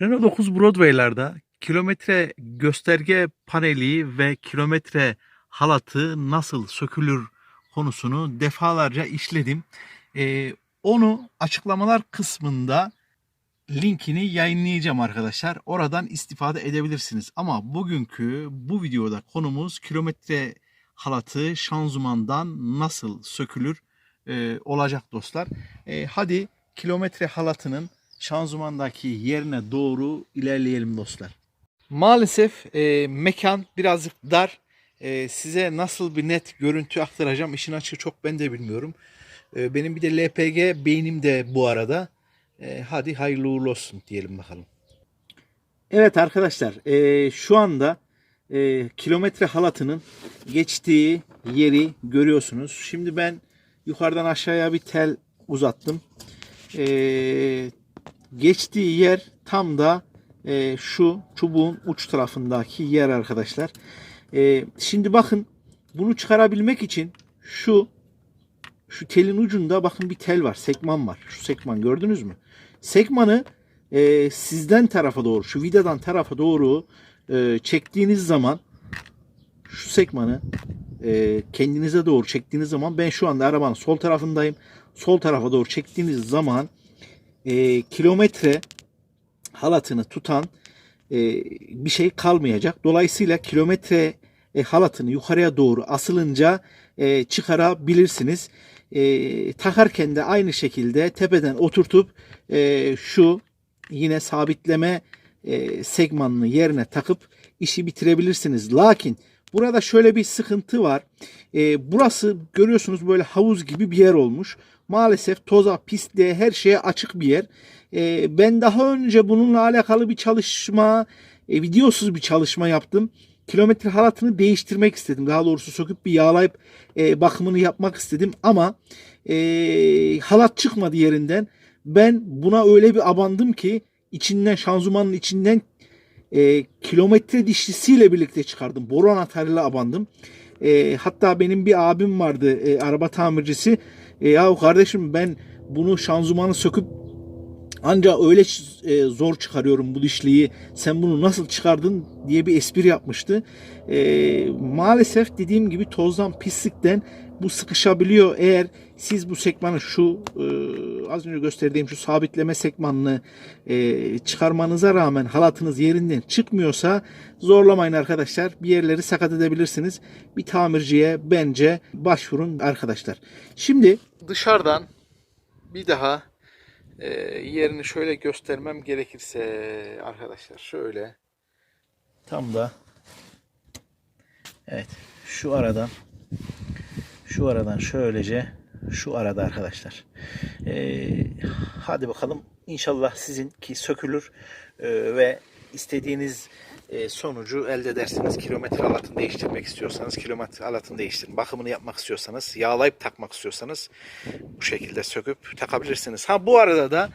Renault 9 Broadway'larda kilometre gösterge paneli ve kilometre halatı nasıl sökülür konusunu defalarca işledim. Ee, onu açıklamalar kısmında linkini yayınlayacağım arkadaşlar. Oradan istifade edebilirsiniz. Ama bugünkü bu videoda konumuz kilometre halatı şanzımandan nasıl sökülür e, olacak dostlar. E, hadi kilometre halatının şanzımandaki yerine doğru ilerleyelim dostlar. Maalesef e, mekan birazcık dar. E, size nasıl bir net görüntü aktaracağım işin açığı çok ben de bilmiyorum. E, benim bir de LPG beynim de bu arada. E, hadi hayırlı uğurlu olsun diyelim bakalım. Evet arkadaşlar e, şu anda e, kilometre halatının geçtiği yeri görüyorsunuz. Şimdi ben yukarıdan aşağıya bir tel uzattım. E, geçtiği yer tam da e, şu çubuğun uç tarafındaki yer arkadaşlar. E, şimdi bakın bunu çıkarabilmek için şu şu telin ucunda bakın bir tel var. Sekman var. Şu sekman gördünüz mü? Sekmanı e, sizden tarafa doğru, şu vidadan tarafa doğru e, çektiğiniz zaman şu sekmanı e, kendinize doğru çektiğiniz zaman ben şu anda arabanın sol tarafındayım. Sol tarafa doğru çektiğiniz zaman e, kilometre halatını tutan e, bir şey kalmayacak. Dolayısıyla kilometre e, halatını yukarıya doğru asılınca e, çıkarabilirsiniz. E, takarken de aynı şekilde tepeden oturtup e, şu yine sabitleme e, segmanını yerine takıp işi bitirebilirsiniz. Lakin burada şöyle bir sıkıntı var. E, burası görüyorsunuz böyle havuz gibi bir yer olmuş. Maalesef toza, pisliğe, her şeye açık bir yer. E, ben daha önce bununla alakalı bir çalışma, e, videosuz bir çalışma yaptım. Kilometre halatını değiştirmek istedim. Daha doğrusu söküp bir yağlayıp e, bakımını yapmak istedim. Ama e, halat çıkmadı yerinden. Ben buna öyle bir abandım ki içinden şanzımanın içinden e, kilometre dişlisiyle birlikte çıkardım. Boru anahtarıyla abandım. E, hatta benim bir abim vardı e, araba tamircisi. E, ya kardeşim ben bunu şanzımanı söküp ancak öyle e, zor çıkarıyorum bu dişliği. Sen bunu nasıl çıkardın diye bir espri yapmıştı. E, maalesef dediğim gibi tozdan, pislikten bu sıkışabiliyor. Eğer siz bu sekmanı şu e, az önce gösterdiğim şu sabitleme sekmanını e, çıkarmanıza rağmen halatınız yerinden çıkmıyorsa zorlamayın arkadaşlar. Bir yerleri sakat edebilirsiniz. Bir tamirciye bence başvurun arkadaşlar. Şimdi dışarıdan bir daha e, yerini şöyle göstermem gerekirse arkadaşlar şöyle. Tam da. Evet şu aradan şu aradan şöylece şu arada arkadaşlar. Ee, hadi bakalım. İnşallah sizinki sökülür ee, ve istediğiniz e, sonucu elde edersiniz. Kilometre halatını değiştirmek istiyorsanız kilometre halatını değiştirin. Bakımını yapmak istiyorsanız, yağlayıp takmak istiyorsanız bu şekilde söküp takabilirsiniz. Ha bu arada da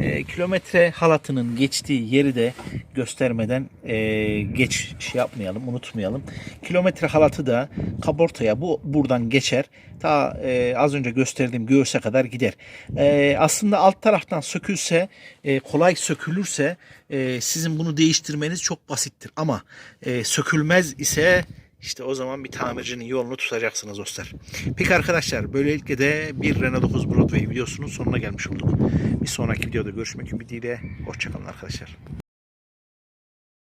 e, kilometre halatının geçtiği yeri de göstermeden e, geç şey yapmayalım, unutmayalım. Kilometre halatı da kabortaya bu buradan geçer. Ta e, az önce gösterdiğim göğüse kadar gider. E, aslında alt taraftan sökülse, e, kolay sökülürse e, sizin bunu değiştirmeniz çok basittir. Ama e, sökülmez ise işte o zaman bir tamircinin yolunu tutacaksınız dostlar. Peki arkadaşlar böylelikle de bir Renault 9 Broadway videosunun sonuna gelmiş olduk. Bir sonraki videoda görüşmek ümidiyle. Hoşçakalın arkadaşlar.